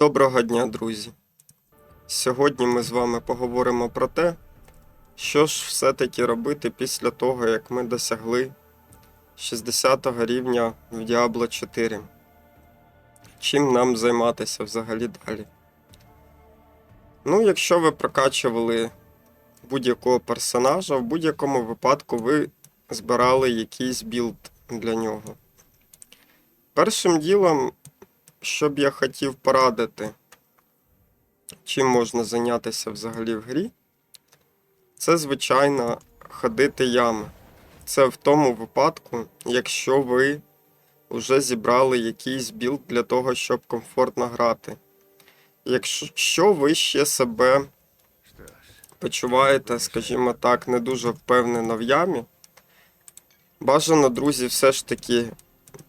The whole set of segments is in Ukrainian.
Доброго дня, друзі! Сьогодні ми з вами поговоримо про те, що ж все-таки робити після того, як ми досягли 60 рівня в Diablo 4. Чим нам займатися взагалі далі? Ну, якщо ви прокачували будь-якого персонажа, в будь-якому випадку ви збирали якийсь білд для нього. Першим ділом що б я хотів порадити, чим можна зайнятися взагалі в грі, це, звичайно, ходити ями. Це в тому випадку, якщо ви вже зібрали якийсь білд для того, щоб комфортно грати. Якщо ви ще себе почуваєте, скажімо так, не дуже впевнено в ямі, бажано, друзі, все ж таки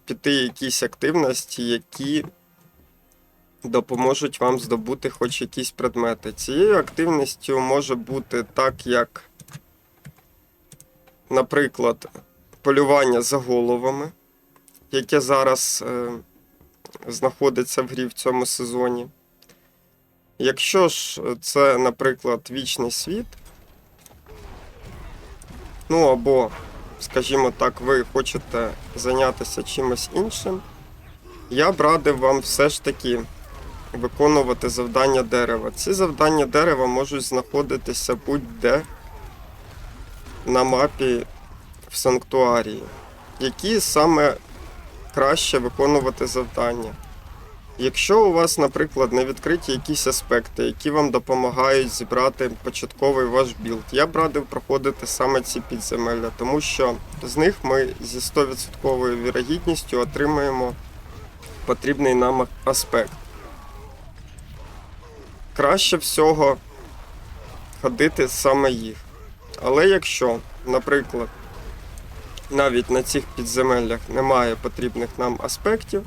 піти якісь активності, які допоможуть вам здобути хоч якісь предмети. Цією активністю може бути так, як, наприклад, полювання за головами, яке зараз е, знаходиться в грі в цьому сезоні. Якщо ж це, наприклад, вічний світ, ну або, скажімо так, ви хочете зайнятися чимось іншим, я б радив вам все ж таки виконувати завдання дерева. Ці завдання дерева можуть знаходитися будь-де на мапі в санктуарії. Які саме краще виконувати завдання? Якщо у вас, наприклад, не відкриті якісь аспекти, які вам допомагають зібрати початковий ваш білд, я б радив проходити саме ці підземелля, тому що з них ми зі 100% вірогідністю отримаємо потрібний нам аспект краще всього ходити саме їх. Але якщо, наприклад, навіть на цих підземеллях немає потрібних нам аспектів,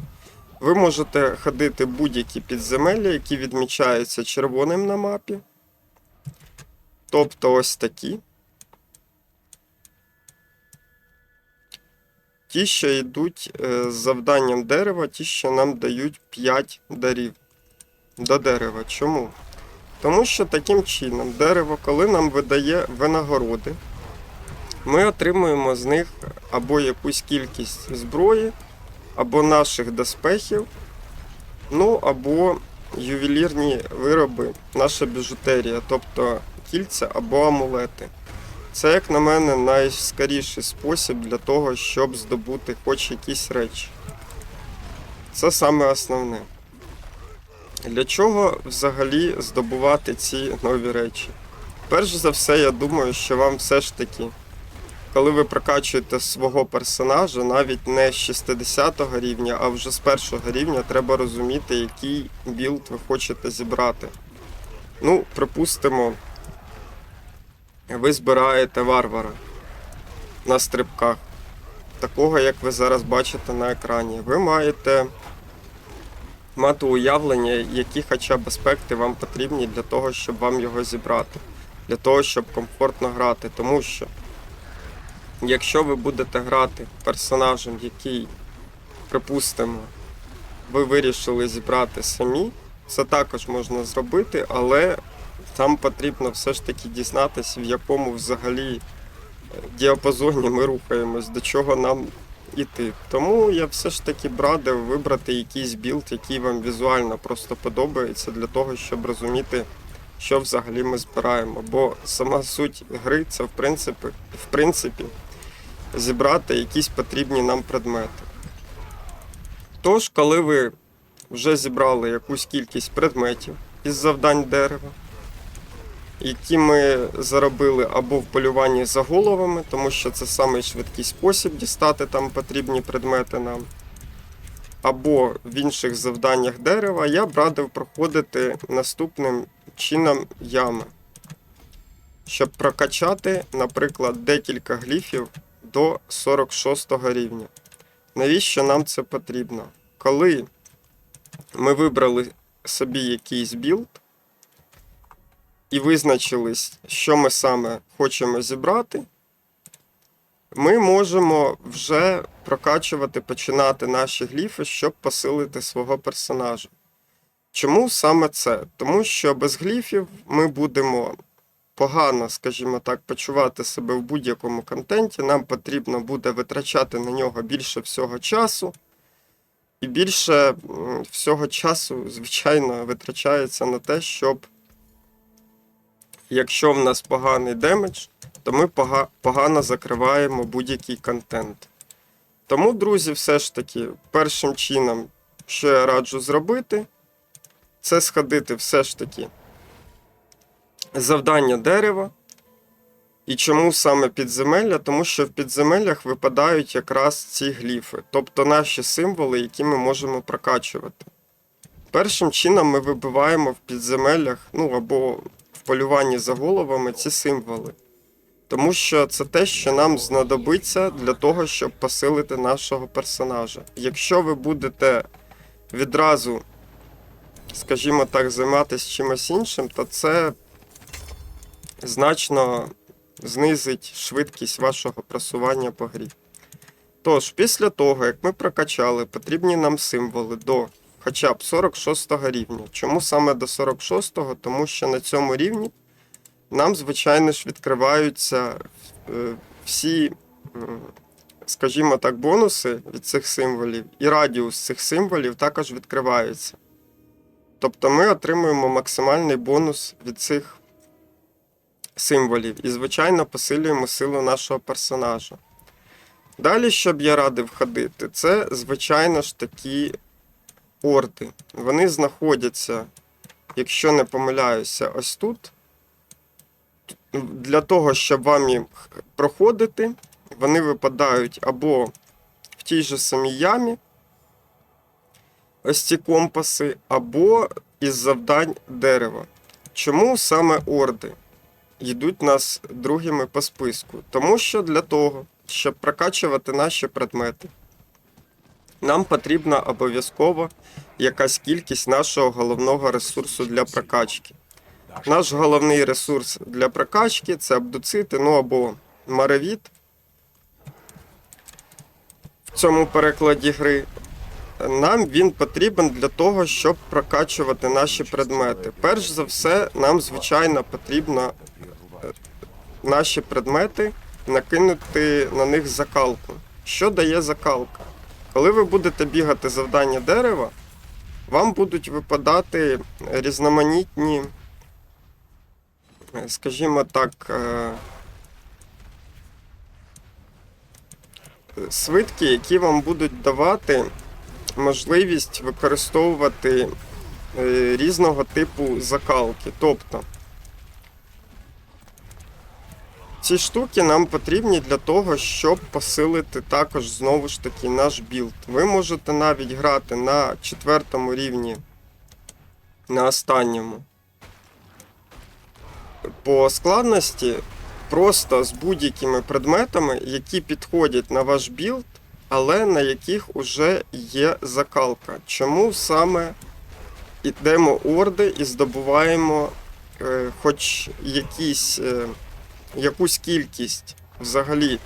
ви можете ходити будь-які підземелля, які відмічаються червоним на мапі. Тобто ось такі. Ті, що йдуть е, з завданням дерева, ті, що нам дають 5 дарів до дерева. Чому? Тому що таким чином дерево, коли нам видає винагороди, ми отримуємо з них або якусь кількість зброї, або наших доспехів, ну або ювелірні вироби, наша біжутерія, тобто кільця або амулети. Це, як на мене, найскоріший спосіб для того, щоб здобути хоч якісь речі. Це саме основне. Для чого взагалі здобувати ці нові речі? Перш за все, я думаю, що вам все ж таки, коли ви прокачуєте свого персонажа, навіть не з 60 рівня, а вже з першого рівня, треба розуміти, який білд ви хочете зібрати. Ну, припустимо, ви збираєте варвара на стрибках, такого, як ви зараз бачите на екрані. Ви маєте мати уявлення, які хоча б аспекти вам потрібні для того, щоб вам його зібрати, для того, щоб комфортно грати. Тому що, якщо ви будете грати персонажем, який, припустимо, ви вирішили зібрати самі, це також можна зробити, але там потрібно все ж таки дізнатися, в якому взагалі діапазоні ми рухаємось, до чого нам іти. Тому я все ж таки б радив вибрати якийсь білд, який вам візуально просто подобається, для того, щоб розуміти, що взагалі ми збираємо. Бо сама суть гри це в принципі, в принципі зібрати якісь потрібні нам предмети. Тож, коли ви вже зібрали якусь кількість предметів із завдань дерева, які ми заробили або в полюванні за головами, тому що це самий швидкий спосіб дістати там потрібні предмети нам. Або в інших завданнях дерева я б радив проходити наступним чином ями, щоб прокачати, наприклад, декілька гліфів до 46 рівня. Навіщо нам це потрібно? Коли ми вибрали собі якийсь білд, і визначились, що ми саме хочемо зібрати, ми можемо вже прокачувати, починати наші гліфи, щоб посилити свого персонажа. Чому саме це? Тому що без гліфів ми будемо погано, скажімо так, почувати себе в будь-якому контенті. Нам потрібно буде витрачати на нього більше всього часу. І більше всього часу, звичайно, витрачається на те, щоб якщо в нас поганий демедж, то ми погано закриваємо будь-який контент. Тому, друзі, все ж таки, першим чином, що я раджу зробити, це сходити все ж таки завдання дерева. І чому саме підземелля? Тому що в підземеллях випадають якраз ці гліфи, тобто наші символи, які ми можемо прокачувати. Першим чином ми вибиваємо в підземеллях, ну або полюванні за головами ці символи. Тому що це те, що нам знадобиться для того, щоб посилити нашого персонажа. Якщо ви будете відразу, скажімо так, займатися чимось іншим, то це значно знизить швидкість вашого просування по грі. Тож, після того, як ми прокачали потрібні нам символи до хоча б 46 рівня. Чому саме до 46-го? Тому що на цьому рівні нам, звичайно ж, відкриваються е, всі, скажімо так, бонуси від цих символів, і радіус цих символів також відкривається. Тобто ми отримуємо максимальний бонус від цих символів і, звичайно, посилюємо силу нашого персонажа. Далі, що б я радив ходити, це, звичайно ж, такі орди. Вони знаходяться, якщо не помиляюся, ось тут. Для того, щоб вам їх проходити, вони випадають або в тій же самій ямі, ось ці компаси, або із завдань дерева. Чому саме орди йдуть нас другими по списку? Тому що для того, щоб прокачувати наші предмети, нам потрібна обов'язково якась кількість нашого головного ресурсу для прокачки. Наш головний ресурс для прокачки це абдуцити, ну або маревіт. В цьому перекладі гри. Нам він потрібен для того, щоб прокачувати наші предмети. Перш за все, нам, звичайно, потрібно е, наші предмети накинути на них закалку. Що дає закалка? Коли ви будете бігати завдання дерева, вам будуть випадати різноманітні, скажімо так, е, свитки, які вам будуть давати можливість використовувати е, різного типу закалки. Тобто ці штуки нам потрібні для того, щоб посилити також знову ж таки наш білд. Ви можете навіть грати на четвертому рівні, на останньому. По складності просто з будь-якими предметами, які підходять на ваш білд, але на яких уже є закалка. Чому саме йдемо орди і здобуваємо е, хоч якісь, е, якусь кількість взагалі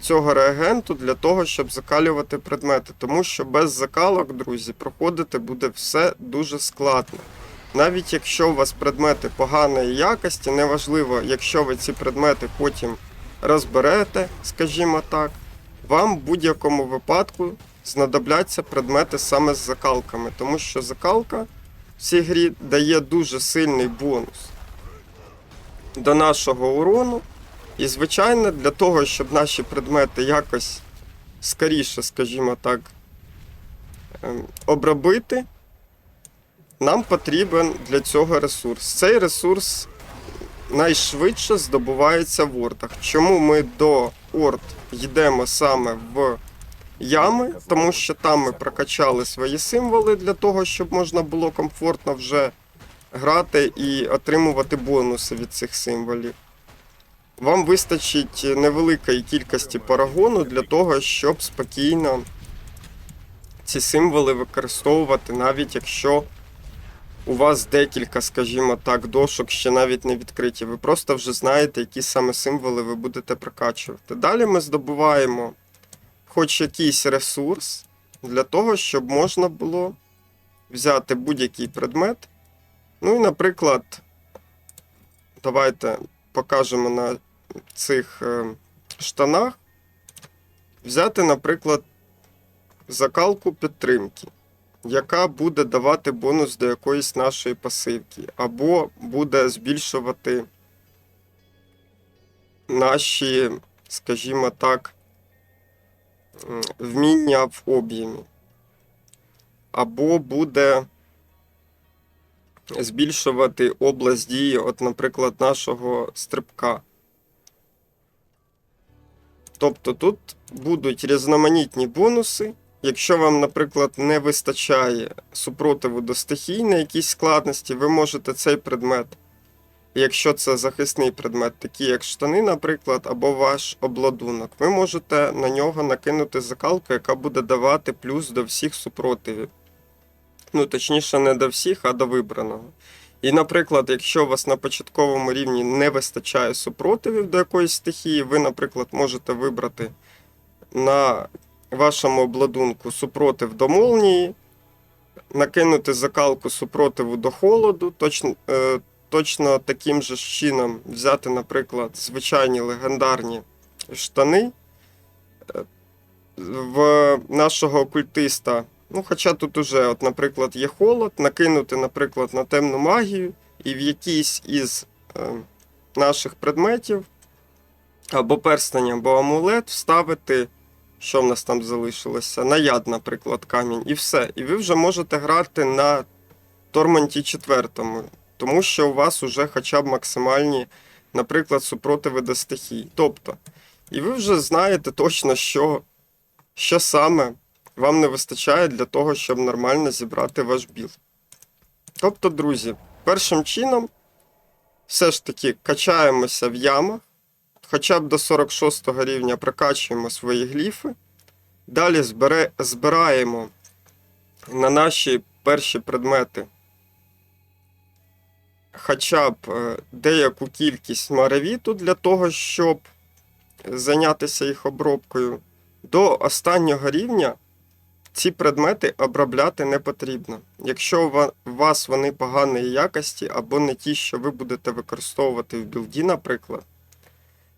цього реагенту для того, щоб закалювати предмети. Тому що без закалок, друзі, проходити буде все дуже складно. Навіть якщо у вас предмети поганої якості, неважливо, якщо ви ці предмети потім розберете, скажімо так, вам в будь-якому випадку знадобляться предмети саме з закалками, тому що закалка в цій грі дає дуже сильний бонус до нашого урону. І, звичайно, для того, щоб наші предмети якось скоріше, скажімо так, ем, обробити, нам потрібен для цього ресурс. Цей ресурс найшвидше здобувається в ордах. Чому ми до орд йдемо саме в ями? Тому що там ми прокачали свої символи для того, щоб можна було комфортно вже грати і отримувати бонуси від цих символів. Вам вистачить невеликої кількості парагону для того, щоб спокійно ці символи використовувати, навіть якщо у вас декілька, скажімо так, дошок ще навіть не відкриті. Ви просто вже знаєте, які саме символи ви будете прокачувати. Далі ми здобуваємо хоч якийсь ресурс для того, щоб можна було взяти будь-який предмет. Ну і, наприклад, давайте покажемо на цих е, штанах. Взяти, наприклад, закалку підтримки, яка буде давати бонус до якоїсь нашої пасивки, або буде збільшувати наші, скажімо так, вміння в об'ємі. Або буде збільшувати область дії, от, наприклад, нашого стрибка. Тобто тут будуть різноманітні бонуси. Якщо вам, наприклад, не вистачає супротиву до стихій на якісь складності, ви можете цей предмет, якщо це захисний предмет, такий як штани, наприклад, або ваш обладунок, ви можете на нього накинути закалку, яка буде давати плюс до всіх супротивів. Ну, точніше, не до всіх, а до вибраного. І, наприклад, якщо у вас на початковому рівні не вистачає супротивів до якоїсь стихії, ви, наприклад, можете вибрати на вашому обладунку супротив до молнії, накинути закалку супротиву до холоду, точно, е, точно таким же чином взяти, наприклад, звичайні легендарні штани. Е, В нашого окультиста Ну, хоча тут уже, от, наприклад, є холод, накинути, наприклад, на темну магію, і в якийсь із е, наших предметів, або перстень, або амулет, вставити, що в нас там залишилося, на яд, наприклад, камінь, і все. І ви вже можете грати на Торманті 4, тому що у вас уже хоча б максимальні, наприклад, супротиви до стихій. Тобто, і ви вже знаєте точно, що, що саме вам не вистачає для того, щоб нормально зібрати ваш білд. Тобто, друзі, першим чином все ж таки качаємося в ямах, хоча б до 46 рівня прокачуємо свої гліфи. Далі збере, збираємо на наші перші предмети хоча б е, деяку кількість маравіту для того, щоб зайнятися їх обробкою. До останнього рівня ці предмети обробляти не потрібно. Якщо у вас вони поганої якості або не ті, що ви будете використовувати в білді, наприклад,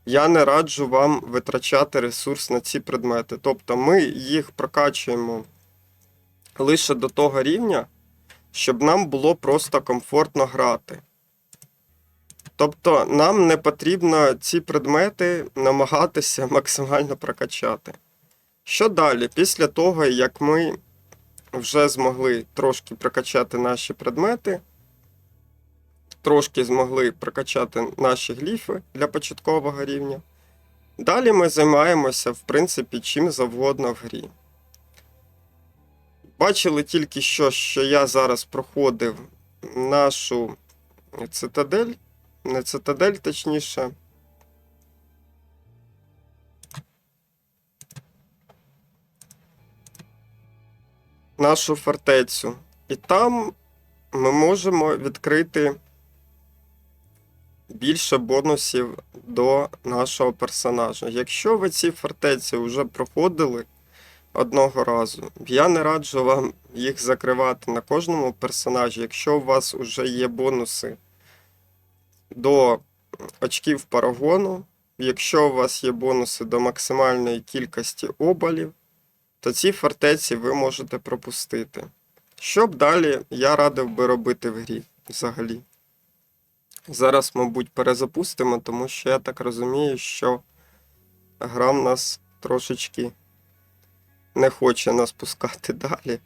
я не раджу вам витрачати ресурс на ці предмети. Тобто ми їх прокачуємо лише до того рівня, щоб нам було просто комфортно грати. Тобто нам не потрібно ці предмети намагатися максимально прокачати. Що далі? Після того, як ми вже змогли трошки прокачати наші предмети, трошки змогли прокачати наші гліфи для початкового рівня, далі ми займаємося, в принципі, чим завгодно в грі. Бачили тільки що, що я зараз проходив нашу цитадель, не цитадель, точніше. Нашу фортецю. І там ми можемо відкрити більше бонусів до нашого персонажа. Якщо ви ці фортеці вже проходили одного разу, я не раджу вам їх закривати на кожному персонажі. Якщо у вас вже є бонуси до очків парагону, якщо у вас є бонуси до максимальної кількості обалів, то ці фортеці ви можете пропустити. Що б далі я радив би робити в грі взагалі? Зараз, мабуть, перезапустимо, тому що я так розумію, що гра в нас трошечки не хоче нас пускати далі.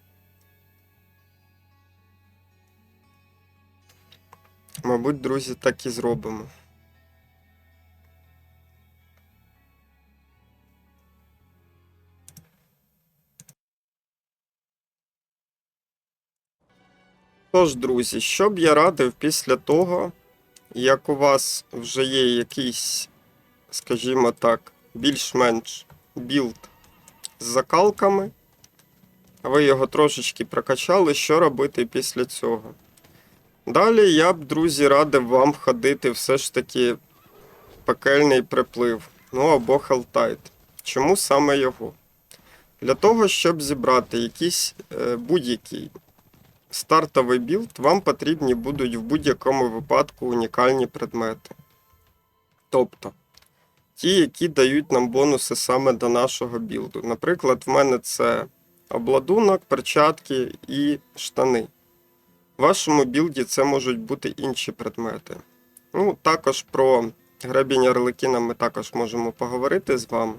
Мабуть, друзі, так і зробимо. Тож, друзі, що б я радив після того, як у вас вже є якийсь, скажімо так, більш-менш білд з закалками, ви його трошечки прокачали, що робити після цього? Далі я б, друзі, радив вам ходити все ж таки пекельний приплив, ну або хелтайт. Чому саме його? Для того, щоб зібрати якийсь е, будь-який стартовий білд, вам потрібні будуть в будь-якому випадку унікальні предмети. Тобто, ті, які дають нам бонуси саме до нашого білду. Наприклад, в мене це обладунок, перчатки і штани. В вашому білді це можуть бути інші предмети. Ну, також про гребінь Арлекіна ми також можемо поговорити з вами.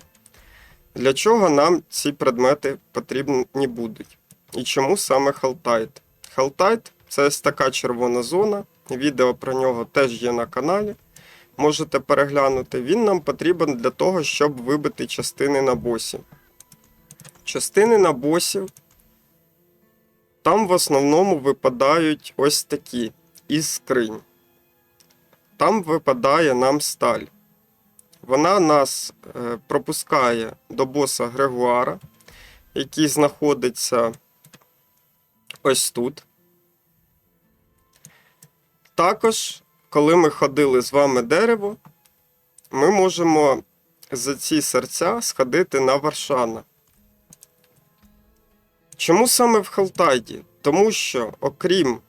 Для чого нам ці предмети потрібні будуть? І чому саме Халтайт? Халтайт це ось така червона зона. Відео про нього теж є на каналі. Можете переглянути. Він нам потрібен для того, щоб вибити частини на босі. Частини на босів там в основному випадають ось такі із скринь. Там випадає нам сталь. Вона нас е, пропускає до боса Грегуара, який знаходиться ось тут. Також, коли ми ходили з вами дерево, ми можемо за ці серця сходити на Варшана. Чому саме в Халтайді? Тому що, окрім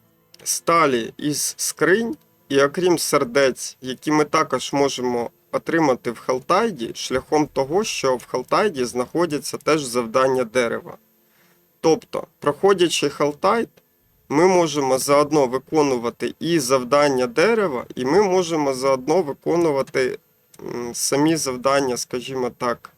сталі із скринь, і окрім сердець, які ми також можемо отримати в Халтайді, шляхом того, що в Халтайді знаходяться теж завдання дерева. Тобто, проходячи Халтайд, ми можемо заодно виконувати і завдання дерева, і ми можемо заодно виконувати самі завдання, скажімо так,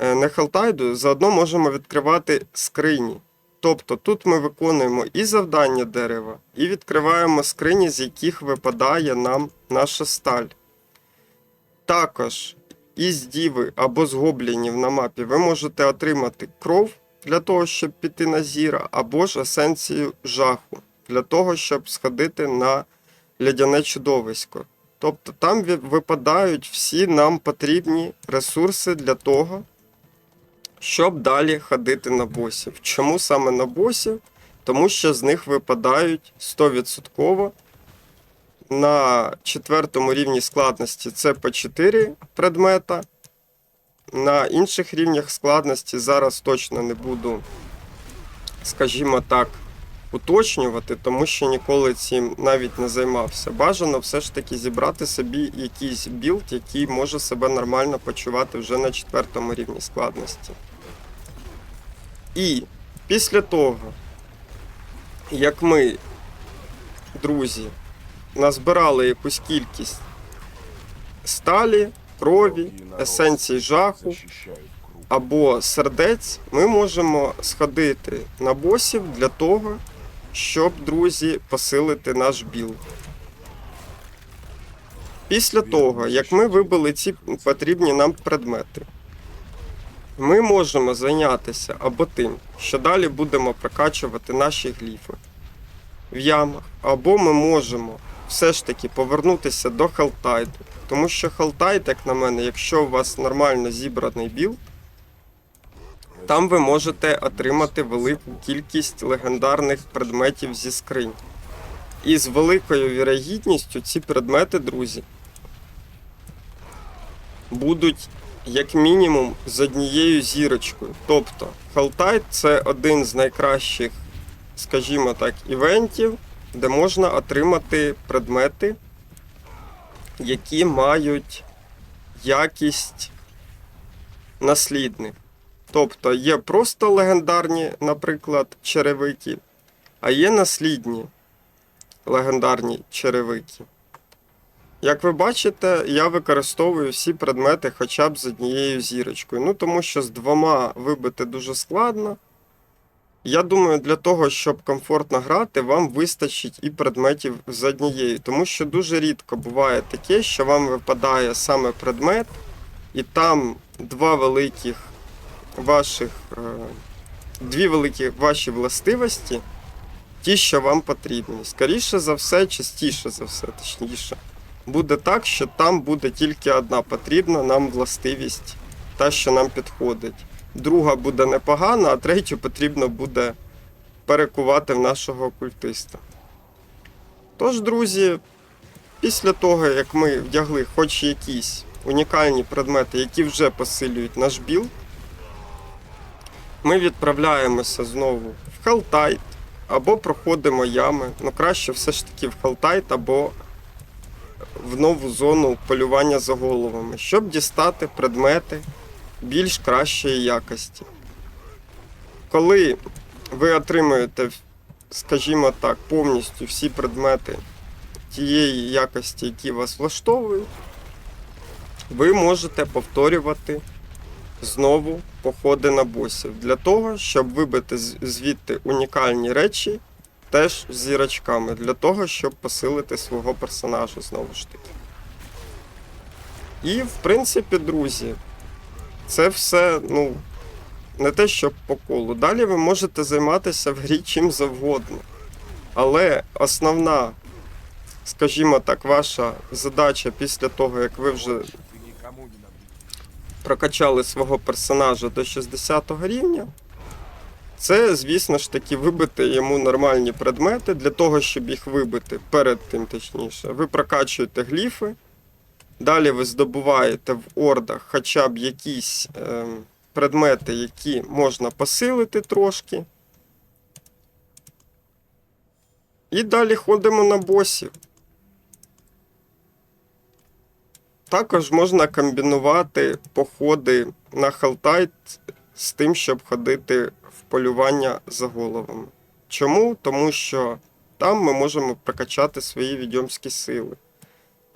е, не Халтайду, заодно можемо відкривати скрині. Тобто тут ми виконуємо і завдання дерева, і відкриваємо скрині, з яких випадає нам наша сталь. Також із діви або з гоблінів на мапі ви можете отримати кров для того, щоб піти на зіра, або ж есенцію жаху для того, щоб сходити на лядяне чудовисько. Тобто там випадають всі нам потрібні ресурси для того, щоб далі ходити на босів. Чому саме на босів? Тому що з них випадають 100% на четвертому рівні складності це по 4 предмета. На інших рівнях складності зараз точно не буду, скажімо так, уточнювати, тому що ніколи цим навіть не займався. Бажано все ж таки зібрати собі якийсь білд, який може себе нормально почувати вже на четвертому рівні складності. І після того, як ми, друзі, назбирали якусь кількість сталі, крові, есенцій жаху або сердець, ми можемо сходити на босів для того, щоб, друзі, посилити наш білд. Після того, як ми вибили ці потрібні нам предмети, ми можемо зайнятися або тим, що далі будемо прокачувати наші гліфи в ямах, або ми можемо все ж таки повернутися до Халтайду. Тому що Халтайд, як на мене, якщо у вас нормально зібраний білд, там ви можете отримати велику кількість легендарних предметів зі скринь. І з великою вірогідністю ці предмети, друзі, будуть як мінімум з однією зірочкою. Тобто, Халтайд це один з найкращих, скажімо так, івентів, де можна отримати предмети, які мають якість наслідних. Тобто є просто легендарні, наприклад, черевики, а є наслідні легендарні черевики. Як ви бачите, я використовую всі предмети хоча б з однією зірочкою. Ну, тому що з двома вибити дуже складно. Я думаю, для того, щоб комфортно грати, вам вистачить і предметів з однією. Тому що дуже рідко буває таке, що вам випадає саме предмет, і там два великих ваших, е, дві великі ваші властивості, ті, що вам потрібні. Скоріше за все, частіше за все, точніше, буде так, що там буде тільки одна потрібна нам властивість, та, що нам підходить. Друга буде непогана, а третю потрібно буде перекувати в нашого окультиста. Тож, друзі, після того, як ми вдягли хоч якісь унікальні предмети, які вже посилюють наш білд, ми відправляємося знову в Халтайт, або проходимо ями. Ну, краще все ж таки в Халтайт або в нову зону полювання за головами, щоб дістати предмети більш кращої якості. Коли ви отримуєте, скажімо так, повністю всі предмети тієї якості, які вас влаштовують, ви можете повторювати знову походи на босів для того, щоб вибити звідти унікальні речі теж з зірочками, для того, щоб посилити свого персонажа знову ж таки. І, в принципі, друзі, це все, ну, не те, що по колу. Далі ви можете займатися в грі чим завгодно. Але основна, скажімо так, ваша задача після того, як ви вже прокачали свого персонажа до 60 рівня, це, звісно ж таки, вибити йому нормальні предмети. Для того, щоб їх вибити перед тим, точніше, ви прокачуєте гліфи. Далі ви здобуваєте в ордах хоча б якісь е, предмети, які можна посилити трошки. І далі ходимо на босів. Також можна комбінувати походи на Халтайт з тим, щоб ходити в полювання за головами. Чому? Тому що там ми можемо прокачати свої відьомські сили.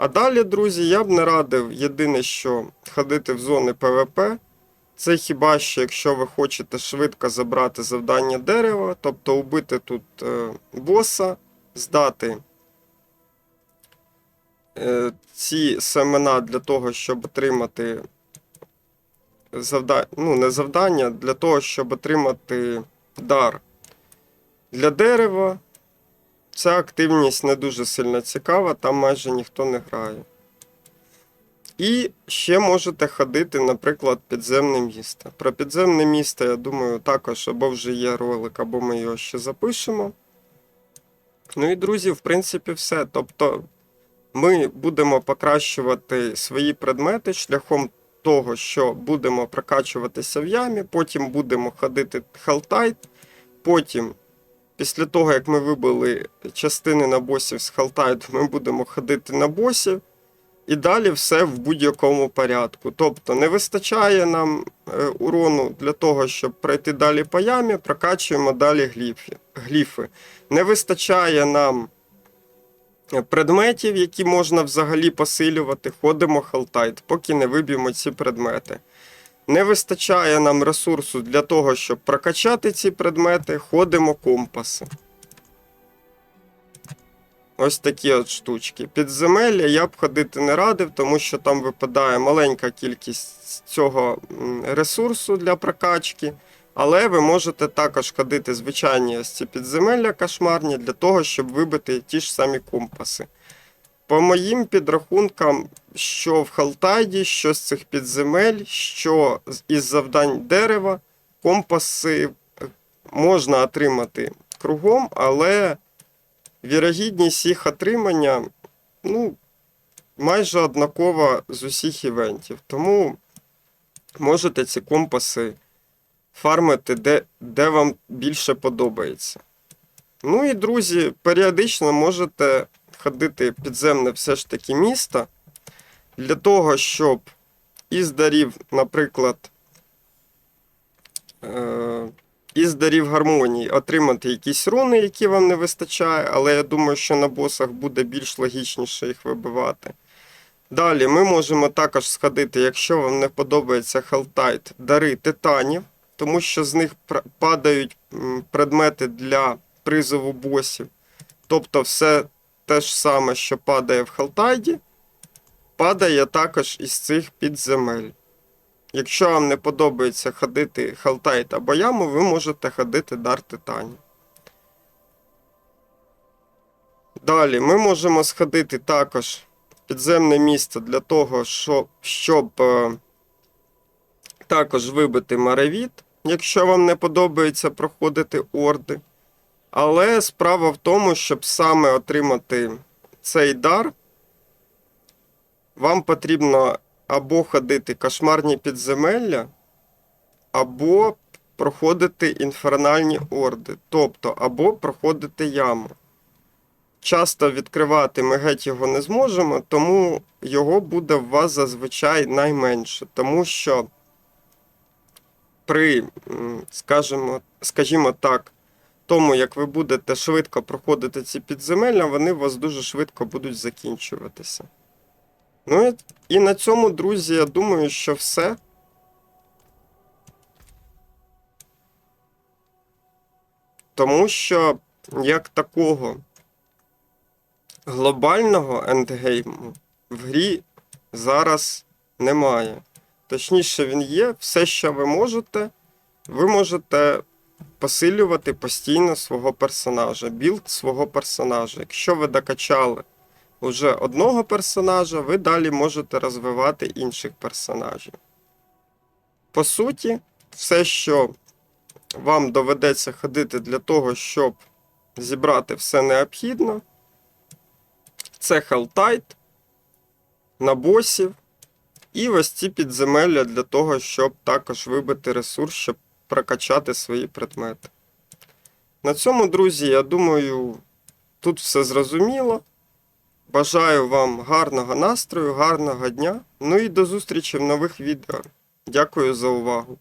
А далі, друзі, я б не радив єдине, що ходити в зони ПВП. Це хіба що якщо ви хочете швидко забрати завдання дерева, тобто убити тут е, боса, здати е, ці семена для того, щоб отримати завдання, ну, не завдання, для того, щоб отримати дар для дерева. Ця активність не дуже сильно цікава, там майже ніхто не грає. І ще можете ходити, наприклад, підземне місто. Про підземне місто, я думаю, також або вже є ролик, або ми його ще запишемо. Ну і, друзі, в принципі, все. Тобто, ми будемо покращувати свої предмети шляхом того, що будемо прокачуватися в ямі, потім будемо ходити халтайт, потім. Після того, як ми вибили частини на босів з халтайту, ми будемо ходити на босів. І далі все в будь-якому порядку. Тобто не вистачає нам е, урону для того, щоб пройти далі по ямі, прокачуємо далі гліфи. Не вистачає нам е, предметів, які можна взагалі посилювати, ходимо халтайт, поки не виб'ємо ці предмети. Не вистачає нам ресурсу для того, щоб прокачати ці предмети, ходимо компаси. Ось такі от штучки. Підземелля я б ходити не радив, тому що там випадає маленька кількість цього ресурсу для прокачки. Але ви можете також ходити звичайні ось ці підземелля кошмарні для того, щоб вибити ті ж самі компаси. По моїм підрахункам, що в Халтайді, що з цих підземель, що із завдань дерева, компаси е, можна отримати кругом, але вірогідність їх отримання ну, майже однакова з усіх івентів. Тому можете ці компаси фармити де, де вам більше подобається. Ну і, друзі, періодично можете ходити підземне все ж таки місто для того, щоб із дарів, наприклад, е- із дарів гармонії отримати якісь руни, які вам не вистачає, але я думаю, що на босах буде більш логічніше їх вибивати. Далі ми можемо також сходити, якщо вам не подобається Хелтайт, дари титанів, тому що з них падають предмети для призову босів. Тобто все те ж саме, що падає в Халтайді, падає також із цих підземель. Якщо вам не подобається ходити Халтайт або яму, ви можете ходити дар титанів. Далі ми можемо сходити також підземне місто для того, щоб, щоб е, також вибити маревіт, якщо вам не подобається проходити орди. Але справа в тому, щоб саме отримати цей дар, вам потрібно або ходити кошмарні підземелля, або проходити інфернальні орди, тобто або проходити яму. Часто відкривати ми геть його не зможемо, тому його буде в вас зазвичай найменше, тому що при, скажімо, скажімо так, тому як ви будете швидко проходити ці підземелля, вони у вас дуже швидко будуть закінчуватися. Ну і, на цьому, друзі, я думаю, що все. Тому що як такого глобального ендгейму в грі зараз немає. Точніше, він є. Все, що ви можете, ви можете посилювати постійно свого персонажа, білд свого персонажа. Якщо ви докачали уже одного персонажа, ви далі можете розвивати інших персонажів. По суті, все, що вам доведеться ходити для того, щоб зібрати все необхідно, це хелтайт на босів і ось ці підземелля для того, щоб також вибити ресурс, щоб прокачати свої предмети. На цьому, друзі, я думаю, тут все зрозуміло. Бажаю вам гарного настрою, гарного дня. Ну і до зустрічі в нових відео. Дякую за увагу.